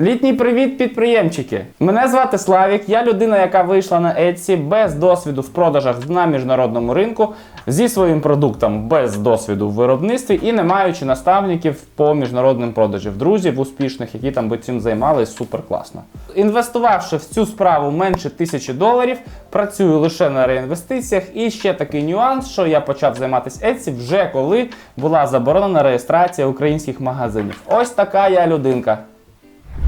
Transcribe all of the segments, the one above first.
Літній привіт, підприємчики! Мене звати Славік. Я людина, яка вийшла на Etsy без досвіду в продажах на міжнародному ринку, зі своїм продуктом без досвіду в виробництві і не маючи наставників по міжнародним продажам, друзів успішних, які там би цим займалися супер класно. Інвестувавши в цю справу менше тисячі доларів, працюю лише на реінвестиціях. І ще такий нюанс, що я почав займатися Etsy вже коли була заборонена реєстрація українських магазинів. Ось така я людинка.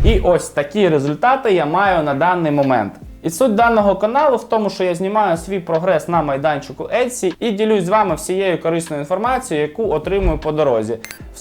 І ось такі результати я маю на даний момент. І суть даного каналу в тому, що я знімаю свій прогрес на майданчику Etsy і ділюсь з вами всією корисною інформацією, яку отримую по дорозі.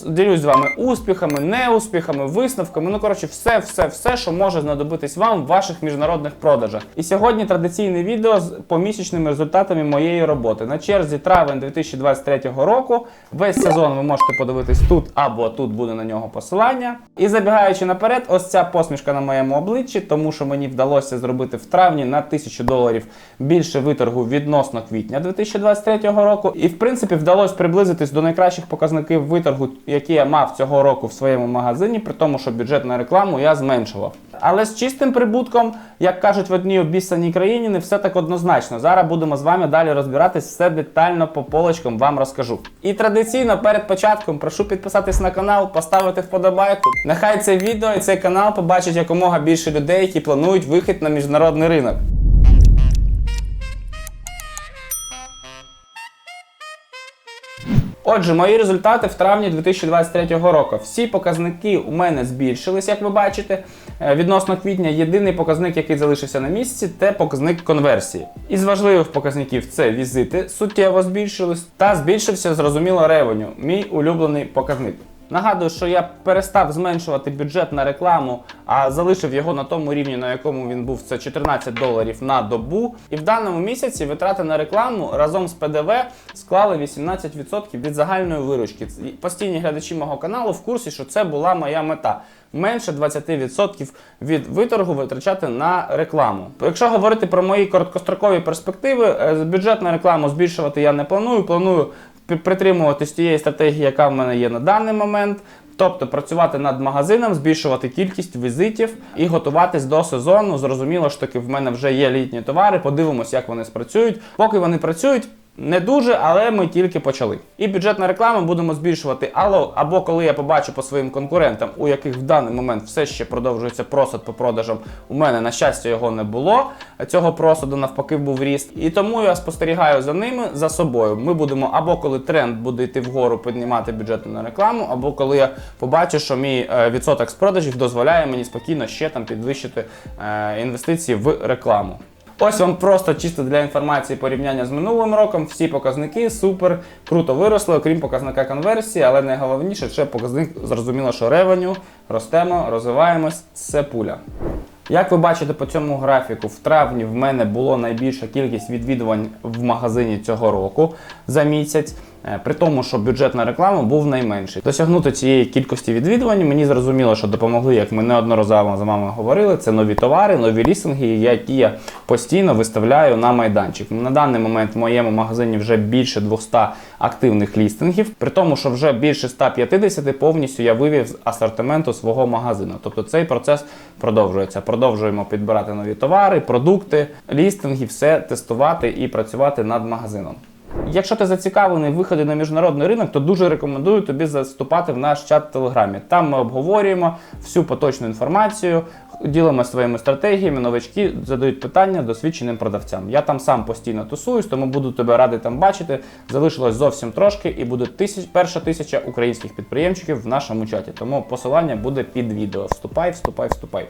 Ділюсь з вами успіхами, неуспіхами, висновками. Ну коротше, все, все, все, що може знадобитись вам в ваших міжнародних продажах. І сьогодні традиційне відео з помісячними результатами моєї роботи. На черзі травень 2023 року. Весь сезон ви можете подивитись тут або тут буде на нього посилання. І забігаючи наперед, ось ця посмішка на моєму обличчі, тому що мені вдалося зробити в травні на 1000 доларів більше виторгу відносно квітня 2023 року. І в принципі вдалося приблизитись до найкращих показників виторгу, які я мав цього року в своєму магазині, при тому, що бюджет на рекламу я зменшував. Але з чистим прибутком, як кажуть в одній обіцяній країні, не все так однозначно. Зараз будемо з вами далі розбиратись все детально по полочкам вам розкажу. І традиційно перед початком прошу підписатись на канал, поставити вподобайку. Нехай це відео і цей канал побачить якомога більше людей, які планують вихід на міжнародний ринок. Отже, мої результати в травні 2023 року. Всі показники у мене збільшились, як ви бачите. Е, Відносно квітня, єдиний показник, який залишився на місці, це показник конверсії. Із важливих показників це візити суттєво збільшились, та збільшився зрозуміло ревеню, мій улюблений показник. Нагадую, що я перестав зменшувати бюджет на рекламу, а залишив його на тому рівні, на якому він був, це 14 доларів на добу. І в даному місяці витрати на рекламу разом з ПДВ склали 18% від загальної виручки. Постійні глядачі мого каналу в курсі, що це була моя мета. Менше 20% від виторгу витрачати на рекламу. Якщо говорити про мої короткострокові перспективи, е, бюджет на рекламу збільшувати я не планую. Планую притримуватись тієї стратегії, яка в мене є на даний момент. Тобто працювати над магазином, збільшувати кількість візитів і готуватись до сезону. Зрозуміло ж таки, в мене вже є літні товари. Подивимось, як вони спрацюють. Поки вони працюють. Не дуже, але ми тільки почали. І бюджет на рекламу будемо збільшувати або, або коли я побачу по своїм конкурентам, у яких в даний момент все ще продовжується просад по продажам. У мене, на щастя, його не було. Цього просаду навпаки був ріст. І тому я спостерігаю за ними, за собою. Ми будемо або коли тренд буде йти вгору, піднімати бюджет на рекламу, або коли я побачу, що мій е, відсоток з продажів дозволяє мені спокійно ще там підвищити е, інвестиції в рекламу. Ось вам просто чисто для інформації порівняння з минулим роком. Всі показники супер круто виросли, окрім показника конверсії, але найголовніше ще показник зрозуміло, що ревеню, ростемо, розвиваємось, це пуля. Як ви бачите по цьому графіку, в травні в мене було найбільша кількість відвідувань в магазині цього року за місяць. Е, При тому, що бюджет на рекламу був найменший. Досягнути цієї кількості відвідувань мені зрозуміло, що допомогли, як ми неодноразово з вами говорили. Це нові товари, нові лістинги, які я постійно виставляю на майданчик. На даний момент в моєму магазині вже більше 200 активних лістингів, при тому, що вже більше 150 повністю я вивів з асортименту свого магазину. Тобто цей процес продовжується. Продовжуємо підбирати нові товари, продукти, лістинги, все тестувати і працювати над магазином. Якщо ти зацікавлений в виході на міжнародний ринок, то дуже рекомендую тобі заступати в наш чат в Телеграмі. Там ми обговорюємо всю поточну інформацію, ділимося своїми стратегіями, новачки задають питання досвідченим продавцям. Я там сам постійно тусуюсь, тому буду тебе радий там бачити. Залишилось зовсім трошки, і буде тисяч, перша тисяча українських підприємчиків в нашому чаті. Тому посилання буде під відео. Вступай, вступай, вступай.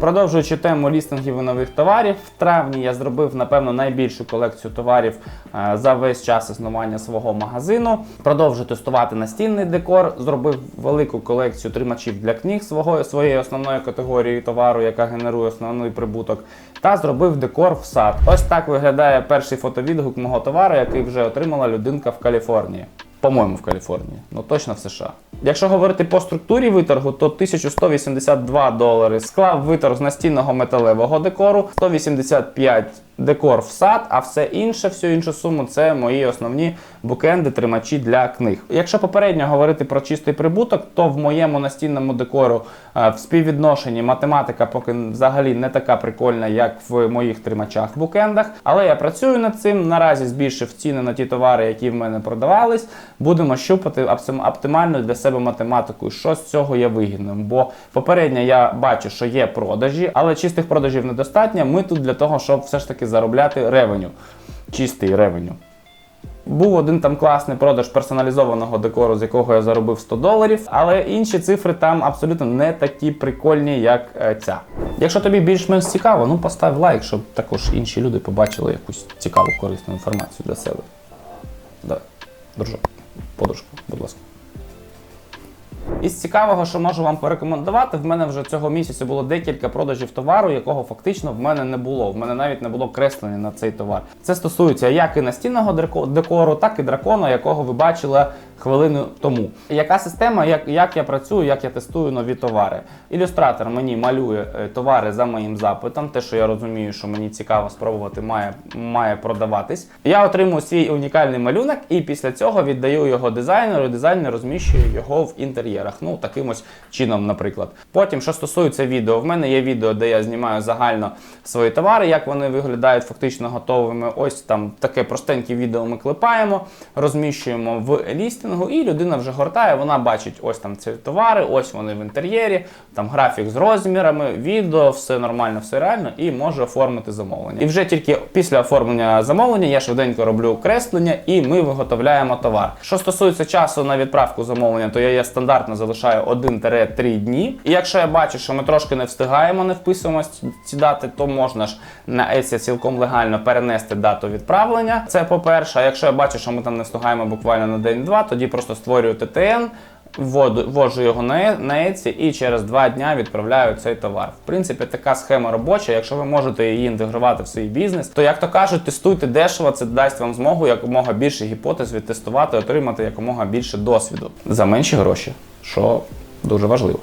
Продовжуючи тему лістингів і нових товарів, в травні я зробив напевно найбільшу колекцію товарів е, за весь час існування свого магазину. Продовжую тестувати настінний декор. Зробив велику колекцію тримачів для книг свого своєї основної категорії товару, яка генерує основний прибуток. Та зробив декор в сад. Ось так виглядає перший фотовідгук мого товару, який вже отримала людинка в Каліфорнії. По-моєму, в Каліфорнії, ну точно в США. Якщо говорити по структурі виторгу, то 1182 долари склав виторг з настінного металевого декору, 185 декор в сад, а все інше, всю іншу суму це мої основні букенди, тримачі для книг. Якщо попередньо говорити про чистий прибуток, то в моєму настінному декору е, в співвідношенні математика поки взагалі не така прикольна, як в моїх тримачах букендах. Але я працюю над цим. Наразі збільшив ціни на ті товари, які в мене продавались. Будемо щупати оптимальну для себе математику, що з цього є вигідним. Бо попередньо я бачу, що є продажі, але чистих продажів недостатньо. Ми тут для того, щоб все ж таки заробляти ревеню. Чистий ревеню. Був один там класний продаж персоналізованого декору, з якого я заробив 100 доларів, але інші цифри там абсолютно не такі прикольні, як е, ця. Якщо тобі більш-менш цікаво, ну постав лайк, щоб також інші люди побачили якусь цікаву корисну інформацію для себе. Давай, дружок, подружка, будь ласка. Із цікавого, що можу вам порекомендувати, в мене вже цього місяця було декілька продажів товару, якого фактично в мене не було. В мене навіть не було креслення на цей товар. Це стосується як і настінного декору, так і дракона, якого ви бачили хвилину тому. Яка система, як, як я працюю, як я тестую нові товари? Ілюстратор мені малює е, товари за моїм запитом, те, що я розумію, що мені цікаво спробувати, має, має продаватись. Я отримую свій унікальний малюнок і після цього віддаю його дизайнеру. Дизайнер розміщує його в інтер'єрах. Ну, таким ось чином, наприклад. Потім, що стосується відео, в мене є відео, де я знімаю загально свої товари, як вони виглядають фактично готовими. Ось там таке простеньке відео ми клепаємо, розміщуємо в лістингу, і людина вже гортає, вона бачить ось там ці товари, ось вони в інтер'єрі, там графік з розмірами, відео, все нормально, все реально, і може оформити замовлення. І вже тільки після оформлення замовлення я швиденько роблю креслення і ми виготовляємо товар. Що стосується часу на відправку замовлення, то я є стандартно залишаю 1-3 дні. І якщо я бачу, що ми трошки не встигаємо, не вписуємось ці дати, то можна ж на Etsy цілком легально перенести дату відправлення. Це по-перше, а якщо я бачу, що ми там не встигаємо буквально на день-два, тоді просто створюю ТТН. Ввожу його на, на Etsy і через два дня відправляю цей товар. В принципі, така схема робоча. Якщо ви можете її інтегрувати в свій бізнес, то як то кажуть, тестуйте дешево, це дасть вам змогу якомога більше гіпотез відтестувати, отримати якомога більше досвіду за менші гроші, що дуже важливо.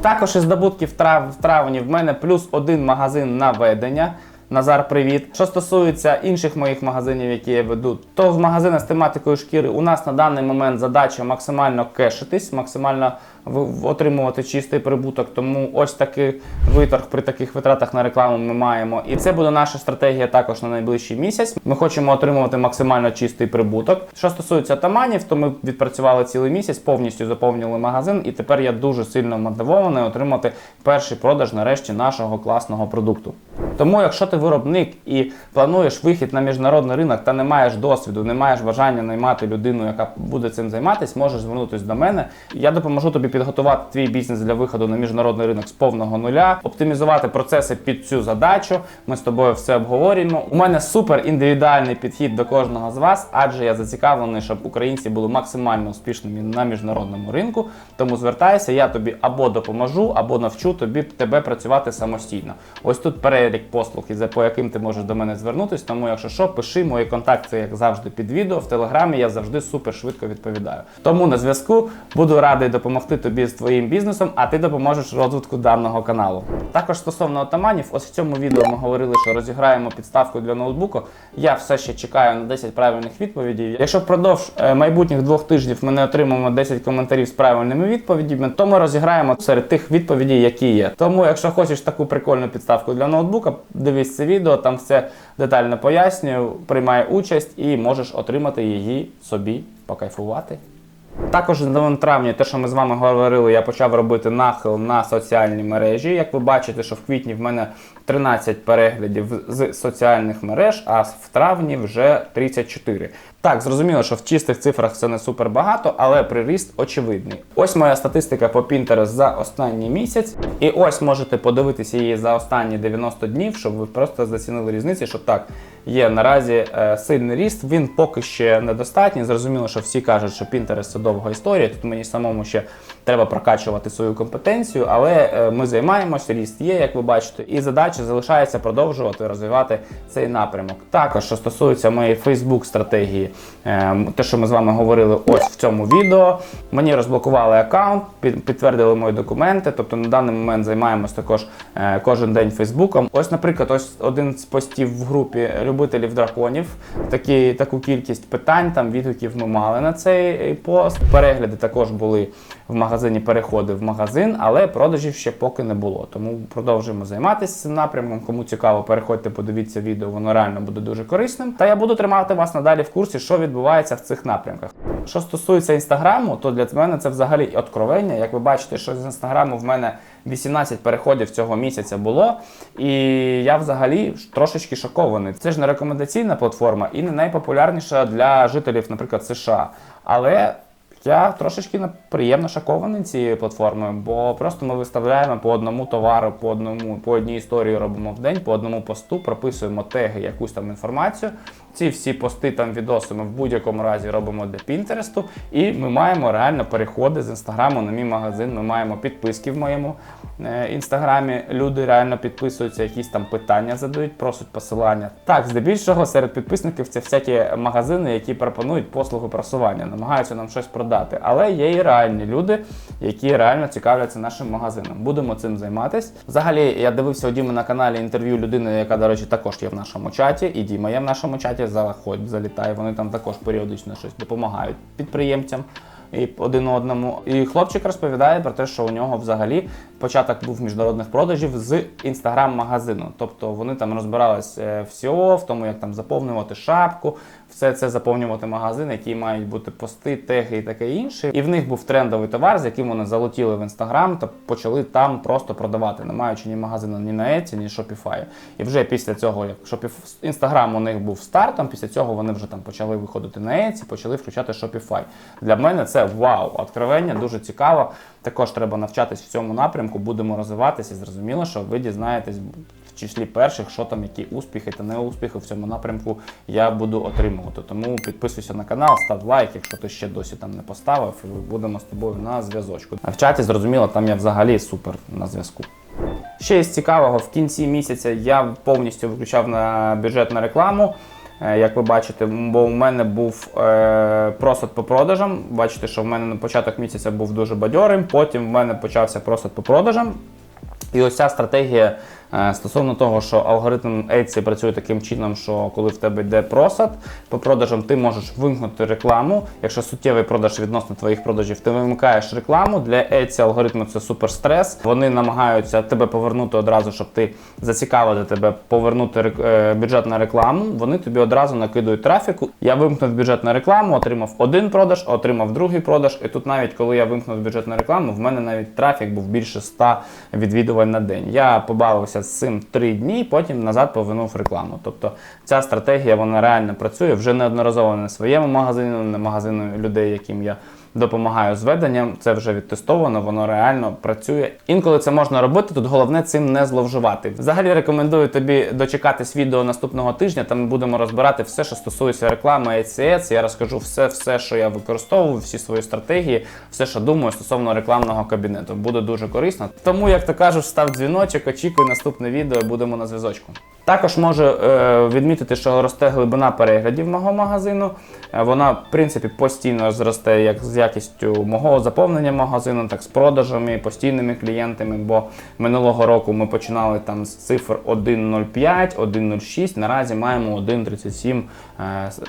Також із здобутків в травні в мене плюс один магазин на ведення. Назар, привіт. Що стосується інших моїх магазинів, які я веду, то в магазинах з тематикою шкіри у нас на даний момент задача максимально кешитись, максимально отримувати чистий прибуток. Тому ось такий виторг при таких витратах на рекламу ми маємо. І це буде наша стратегія також на найближчий місяць. Ми хочемо отримувати максимально чистий прибуток. Що стосується таманів, то ми відпрацювали цілий місяць, повністю заповнили магазин, і тепер я дуже сильно мотивований отримати перший продаж нарешті нашого класного продукту. Тому, якщо ти виробник і плануєш вихід на міжнародний ринок та не маєш досвіду, не маєш бажання наймати людину, яка буде цим займатися, можеш звернутися до мене. Я допоможу тобі підготувати твій бізнес для виходу на міжнародний ринок з повного нуля, оптимізувати процеси під цю задачу. Ми з тобою все обговорюємо. У мене супер індивідуальний підхід до кожного з вас, адже я зацікавлений, щоб українці були максимально успішними на міжнародному ринку. Тому звертайся, я тобі або допоможу, або навчу тобі тебе працювати самостійно. Ось тут перелік послуг, і за по яким ти можеш до мене звернутися. Тому, якщо що, пиши мої контакти, як завжди, під відео. В телеграмі я завжди супер швидко відповідаю. Тому на зв'язку буду радий допомогти тобі з твоїм бізнесом, а ти допоможеш розвитку даного каналу. Також стосовно отаманів, ось в цьому відео ми говорили, що розіграємо підставку для ноутбуку. Я все ще чекаю на 10 правильних відповідей. Якщо впродовж е, майбутніх двох тижнів ми не отримаємо 10 коментарів з правильними відповідями, то ми розіграємо серед тих відповідей, які є. Тому, якщо хочеш таку прикольну підставку для ноутбука, дивись це відео, там все детально пояснюю, приймай участь і можеш отримати її собі, покайфувати. Також в травні, те, що ми з вами говорили, я почав робити нахил на соціальні мережі. Як ви бачите, що в квітні в мене 13 переглядів з соціальних мереж, а в травні вже 34. Так, зрозуміло, що в чистих цифрах це не супер багато, але приріст очевидний. Ось моя статистика по Pinterest за останній місяць. І ось можете подивитися її за останні 90 днів, щоб ви просто зацінили різниці, що так, є наразі е, сильний ріст. Він поки ще недостатній. Зрозуміло, що всі кажуть, що Pinterest це довга історія. Тут мені самому ще треба прокачувати свою компетенцію, але е, ми займаємося, ріст є, як ви бачите, і задача залишається продовжувати розвивати цей напрямок. Також, що стосується моєї Facebook стратегії, е, те, що ми з вами говорили ось в цьому відео, мені розблокували аккаунт, під- підтвердили мої документи. Тобто на даний момент займаємось також кожен день Фейсбуком. Ось, наприклад, ось один з постів в групі любителів драконів. Такі, таку кількість питань, там відгуків ми мали на цей пост. Перегляди також були в магазині, переходи в магазин, але продажів ще поки не було. Тому продовжуємо займатися цим напрямком. Кому цікаво, переходьте, подивіться відео, воно реально буде дуже корисним. Та я буду тримати вас надалі в курсі, що відбувається в цих напрямках. Що стосується інстаграму, то для мене це взагалі откровення. Як ви бачите, що з інстаграму в мене 18 переходів цього місяця було, і я взагалі трошечки шокований. Це ж не рекомендаційна платформа і не найпопулярніша для жителів, наприклад, США. Але я трошечки приємно шокований цією платформою, бо просто ми виставляємо по одному товару, по одному, по одній історії робимо в день, по одному посту, прописуємо теги, якусь там інформацію. Ці всі пости там відоси ми в будь-якому разі робимо для Пінтересту, і ми маємо реально переходи з інстаграму на мій магазин. Ми маємо підписки в моєму е, інстаграмі. Люди реально підписуються, якісь там питання задають, просять посилання. Так, здебільшого серед підписників це всякі магазини, які пропонують послуги просування, намагаються нам щось продати. Але є і реальні люди, які реально цікавляться нашим магазином. Будемо цим займатися. Взагалі, я дивився у Діми на каналі інтерв'ю людини, яка, до речі, також є в нашому чаті, і Діма є в нашому чаті. Заходь, залітай. Вони там також періодично щось допомагають підприємцям і один одному. І хлопчик розповідає про те, що у нього взагалі початок був міжнародних продажів з інстаграм-магазину. Тобто вони там розбирались всього, в тому, як там заповнювати шапку, все це заповнювати магазин, які мають бути пости, теги і таке інше. І в них був трендовий товар, з яким вони залетіли в інстаграм та почали там просто продавати, не маючи ні магазину, ні на Etsy, ні Shopify. І вже після цього, як Shopify, інстаграм у них був стартом, після цього вони вже там почали виходити на Etsy, почали включати Shopify. Для мене це вау, откровення, дуже цікаво. Також треба навчатись в цьому напрямку, будемо розвиватися. Зрозуміло, що ви дізнаєтесь числі перших, що там, які успіхи та неуспіхи в цьому напрямку я буду отримувати. Тому підписуйся на канал, став лайк, якщо ти ще досі там не поставив, будемо з тобою на зв'язочку. А в чаті зрозуміло, там я взагалі супер на зв'язку. Ще із цікавого, в кінці місяця я повністю виключав на бюджет на рекламу. Е, Як ви бачите, бо у мене був е, просад по продажам. Бачите, що в мене на початок місяця був дуже бадьорим, потім в мене почався просад по продажам. І ось ця стратегія стосовно того, що алгоритм Etsy працює таким чином, що коли в тебе йде просад по продажам, ти можеш вимкнути рекламу. Якщо суттєвий продаж відносно твоїх продажів, ти вимикаєш рекламу. Для Etsy алгоритму це супер стрес. Вони намагаються тебе повернути одразу, щоб ти зацікавити тебе, повернути е, бюджет на рекламу. Вони тобі одразу накидують трафіку. Я вимкнув бюджет на рекламу, отримав один продаж, отримав другий продаж. І тут навіть коли я вимкнув бюджет на рекламу, в мене навіть трафік був більше 100 відвідувань на день. Я побавився з цим три дні, потім назад повернув рекламу. Тобто ця стратегія вона реально працює вже неодноразово не на своєму магазині, не на магазину людей, яким я допомагаю з веденням. Це вже відтестовано, воно реально працює. Інколи це можна робити. Тут головне цим не зловживати. Взагалі рекомендую тобі дочекатись відео наступного тижня. Там ми будемо розбирати все, що стосується реклами ACS. Я розкажу все, все, що я використовую, всі свої стратегії, все, що думаю стосовно рекламного кабінету. Буде дуже корисно. Тому, як то кажуть, став дзвіночок, очікуй наступне відео, будемо на зв'язочку. Також можу е, відмітити, що росте глибина переглядів мого магазину. Е, Вона, в принципі, постійно зросте як з якістю мого заповнення магазину, так з продажами, постійними клієнтами. Бо минулого року ми починали там з цифр 1.05, 1.06. Наразі маємо 1.37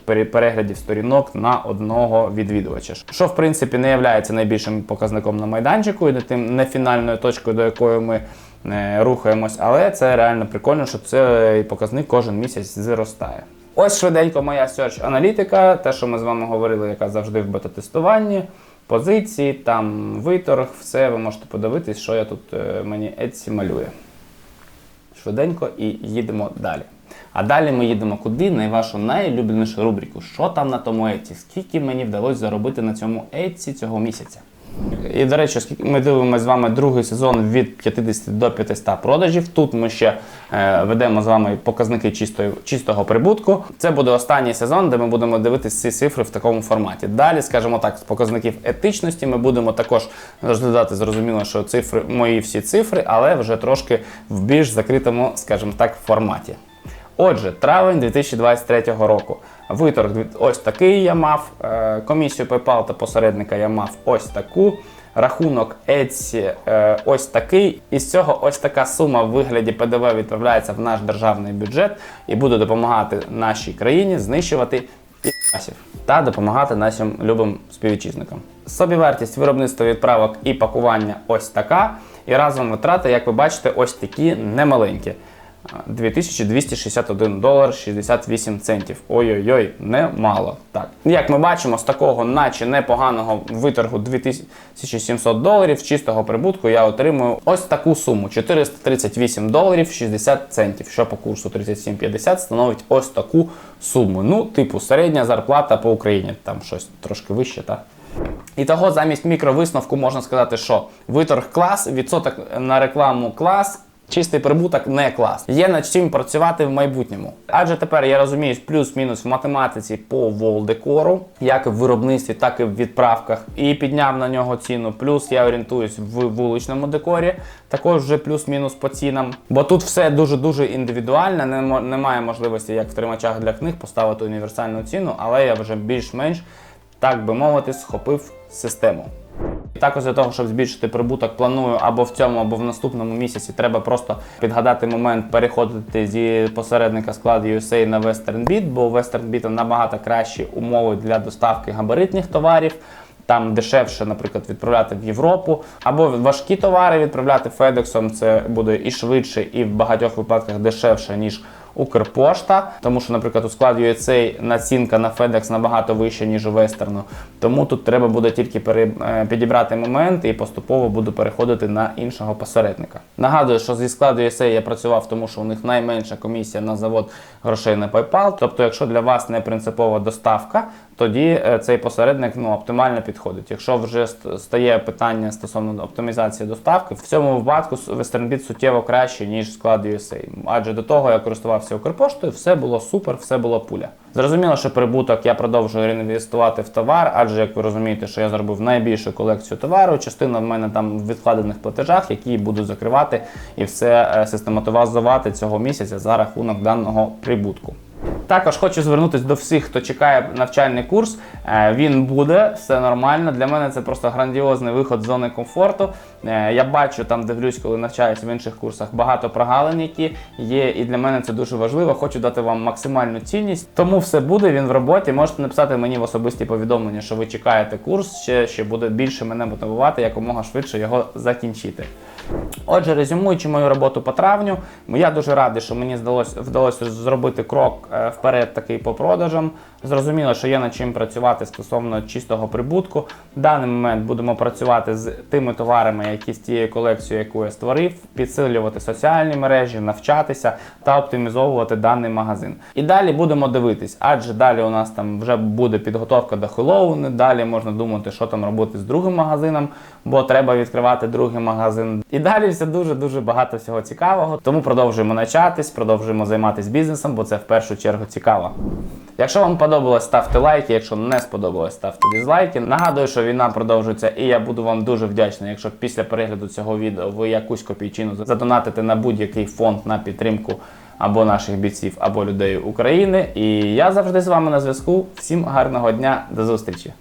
е, переглядів сторінок на одного відвідувача. Що в принципі не є найбільшим показником на майданчику і не тим не фінальною точкою, до якої ми рухаємось, але це реально прикольно, що цей показник кожен місяць зростає. Ось швиденько моя search аналітика, те, що ми з вами говорили, яка завжди в бета-тестуванні, позиції, там виторг, все ви можете подивитись, що я тут е, мені Etsy малює. Швиденько і їдемо далі. А далі ми їдемо куди? На вашу найулюбленішу рубрику. Що там на тому Etsy? Скільки мені вдалося заробити на цьому Etsy цього місяця? І, до речі, ми дивимося з вами другий сезон від 50 до 500 продажів. Тут ми ще е, ведемо з вами показники чистої, чистого прибутку. Це буде останній сезон, де ми будемо дивитися ці цифри в такому форматі. Далі, скажімо так, з показників етичності ми будемо також розглядати, зрозуміло, що цифри, мої всі цифри, але вже трошки в більш закритому, скажімо так, форматі. Отже, травень 2023 року. Виторг ось такий я мав. е, Комісію PayPal та посередника я мав ось таку. Рахунок Etsy е, ось такий. Із цього ось така сума в вигляді ПДВ відправляється в наш державний бюджет і буде допомагати нашій країні знищувати підасів та допомагати нашим любим співвітчизникам. Собівартість виробництва відправок і пакування ось така. І разом витрати, як ви бачите, ось такі немаленькі. 2261 долар 68 центів. Ой-ой-ой, немало. Так. Як ми бачимо, з такого, наче непоганого виторгу 2700 доларів чистого прибутку я отримую ось таку суму: 438 доларів 60 центів, що по курсу 37,50 становить ось таку суму. Ну, типу, середня зарплата по Україні, там щось трошки вище, так? І того замість мікровисновку можна сказати, що виторг клас, відсоток на рекламу клас. Чистий прибуток не клас. Є над чим працювати в майбутньому. Адже тепер я розумію плюс-мінус в математиці по волдекору, як в виробництві, так і в відправках. І підняв на нього ціну. Плюс я орієнтуюсь в вуличному декорі, також вже плюс-мінус по цінам. Бо тут все дуже-дуже індивідуально. Немає можливості, як в тримачах для книг, поставити універсальну ціну, але я вже більш-менш, так би мовити, схопив систему. Також для того, щоб збільшити прибуток, планую або в цьому, або в наступному місяці треба просто підгадати момент переходити зі посередника складу USA на WesternBit, бо у WesternBit набагато кращі умови для доставки габаритних товарів. Там дешевше, наприклад, відправляти в Європу, або важкі товари відправляти FedEx, це буде і швидше, і в багатьох випадках дешевше, ніж Укрпошта, тому що, наприклад, у складі USA націнка на FedEx набагато вища, ніж у Вестерну. Тому тут треба буде тільки е, підібрати момент і поступово буду переходити на іншого посередника. Нагадую, що зі складу USA я працював, тому що у них найменша комісія на завод грошей на PayPal. Тобто, якщо для вас не принципова доставка, тоді е, цей посередник ну, оптимально підходить. Якщо вже стає питання стосовно оптимізації доставки, в цьому випадку WesternBit суттєво краще, ніж склад USA. Адже до того я користувався Укрпоштою, все було супер, все було пуля. Зрозуміло, що прибуток я продовжую реінвестувати в товар, адже як ви розумієте, що я зробив найбільшу колекцію товару. Частина в мене там в відкладених платежах, які буду закривати і все е, систематизувати цього місяця за рахунок даного прибутку. Також хочу звернутися до всіх, хто чекає навчальний курс. Е, Він буде, все нормально. Для мене це просто грандіозний виход з зони комфорту. Е, Я бачу там, дивлюсь, коли навчаюсь в інших курсах, багато прогалин, які є, і для мене це дуже важливо. Хочу дати вам максимальну цінність. Тому все буде. Він в роботі. Можете написати мені в особисті повідомлення, що ви чекаєте курс, ще, ще буде більше мене мотивувати якомога швидше його закінчити. Отже, резюмуючи мою роботу по травню, я дуже радий, що мені здалося вдалося зробити крок е, вперед такий по продажам. Зрозуміло, що є над чим працювати стосовно чистого прибутку. В даний момент будемо працювати з тими товарами, які з тією колекцією, яку я створив, підсилювати соціальні мережі, навчатися та оптимізовувати даний магазин. І далі будемо дивитись, адже далі у нас там вже буде підготовка до Хеллоуну, далі можна думати, що там робити з другим магазином, бо треба відкривати другий магазин. І далі все дуже дуже багато всього цікавого. Тому продовжуємо навчатись, продовжуємо займатися бізнесом, бо це в першу чергу цікаво. Якщо вам подобалось, ставте лайки. Якщо не сподобалось, ставте дизлайки. Нагадую, що війна продовжується, і я буду вам дуже вдячний, якщо після перегляду цього відео ви якусь копійчину задонатите на будь-який фонд на підтримку або наших бійців, або людей України. І я завжди з вами на зв'язку. Всім гарного дня, до зустрічі!